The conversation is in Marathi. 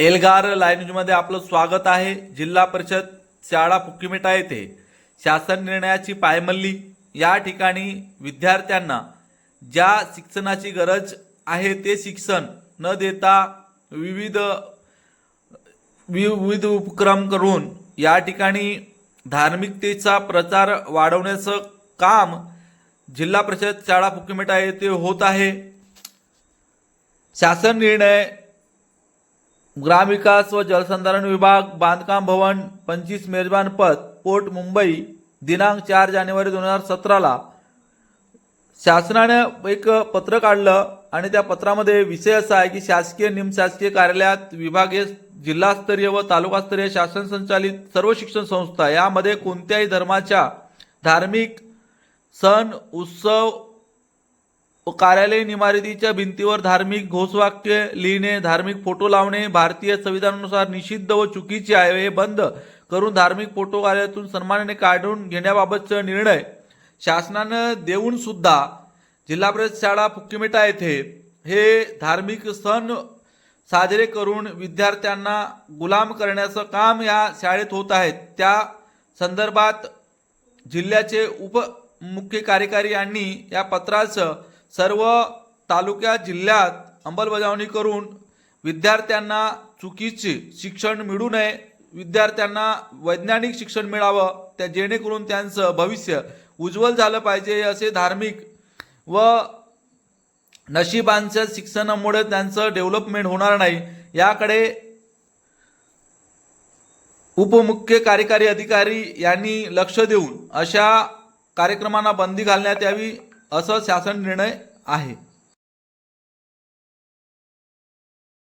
एल्गार लाईन्यूजमध्ये आपलं स्वागत आहे. जिल्हा परिषद शाळा फुक्कीमेटा येथे शासन निर्णयाची पायमल्ली. या ठिकाणी विद्यार्थ्यांना ज्या शिक्षणाची गरज आहे ते शिक्षण न देता विविध विविध उपक्रम करून या ठिकाणी धार्मिकतेचा प्रचार वाढवण्याचं काम जिल्हा परिषद शाळा फुकीमेटा येथे होत आहे. शासन निर्णय ग्रामविकास व जलसंधारण विभाग बांधकाम भवन पंचवीस मेजबान पद पोर्ट मुंबई दिनांक चार जानेवारी दोन हजार सतराला. शासनाने एक पत्र काढलं आणि त्या पत्रामध्ये विषय असा आहे की शासकीय निमशासकीय कार्यालयात विभागीय जिल्हास्तरीय व तालुकास्तरीय शासन संचालित सर्व शिक्षण संस्था यामध्ये कोणत्याही धर्माच्या धार्मिक सण उत्सव व कार्यालयीन इमारतीच्या भिंतीवर धार्मिक घोषवाक्य लिहिणे धार्मिक फोटो लावणे भारतीय संविधानानुसार निषिद्ध व चुकीचे आहे हे बंद करून धार्मिक फोटो कार्यालयातून सन्मानाने काढून घेण्याबाबतचा निर्णय शासनानं देऊन सुद्धा जिल्हा परिषद शाळा फुक्कीमेटा येथे हे धार्मिक सण साजरे करून विद्यार्थ्यांना गुलाम करण्याचं काम या शाळेत होत आहे. त्या संदर्भात जिल्ह्याचे उपमुख्य कार्यकारी यांनी या पत्राचं सर्व तालुक्या जिल्ह्यात अंमलबजावणी करून विद्यार्थ्यांना चुकीचे शिक्षण मिळू नये विद्यार्थ्यांना वैज्ञानिक शिक्षण मिळावं त्या जेणेकरून त्यांचं भविष्य उज्ज्वल झालं पाहिजे असे धार्मिक व नशिबांच्या शिक्षणामुळे त्यांचं डेव्हलपमेंट होणार नाही याकडे उपमुख्य कार्यकारी अधिकारी यांनी लक्ष देऊन अशा कार्यक्रमांना बंदी घालण्यात यावी. असं शासन निर्णय आहे.